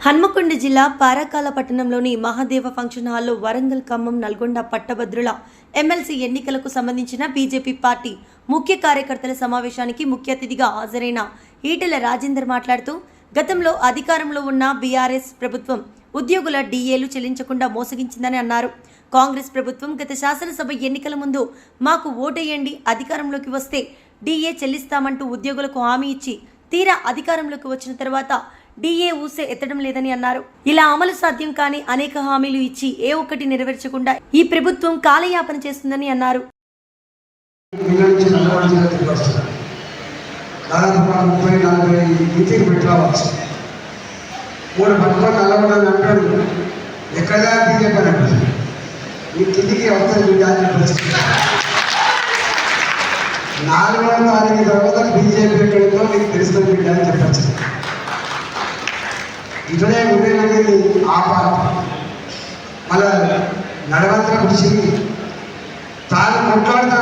హన్మకొండ జిల్లా పారకాల పట్టణంలోని మహాదేవ ఫంక్షన్ హాల్లో వరంగల్ ఖమ్మం నల్గొండ పట్టభద్రుల ఎమ్మెల్సీ ఎన్నికలకు సంబంధించిన బీజేపీ పార్టీ ముఖ్య కార్యకర్తల సమావేశానికి ముఖ్య అతిథిగా హాజరైన ఈటెల రాజేందర్ మాట్లాడుతూ గతంలో అధికారంలో ఉన్న బీఆర్ఎస్ ప్రభుత్వం ఉద్యోగుల డీఏలు చెల్లించకుండా మోసగించిందని అన్నారు. కాంగ్రెస్ ప్రభుత్వం గత శాసనసభ ఎన్నికల ముందు మాకు ఓటేయండి అధికారంలోకి వస్తే డీఏ చెల్లిస్తామంటూ ఉద్యోగులకు హామీ ఇచ్చి తీరా అధికారంలోకి వచ్చిన తర్వాత డిఏ ఊసే ఎత్తడం లేదని అన్నారు. ఇలా అమలు సాధ్యం కాని అనేక హామీలు ఇచ్చి ఏ ఒక్కటి నెరవేర్చకుండా ఈ ప్రభుత్వం కాలయాపన చేస్తుందని అన్నారు. మూడు పట్టుకొని అంటాడు ఈ కిందికి అవసరం తారీఖు తర్వాత బీజేపీ ఎక్కడితో మీకు తెలుస్తుంది అని చెప్పచ్చు. ఇటునే ఉండేది ఆ పార్టీ మళ్ళా నడవంతర కృషి తాను కొట్లాడుతున్నా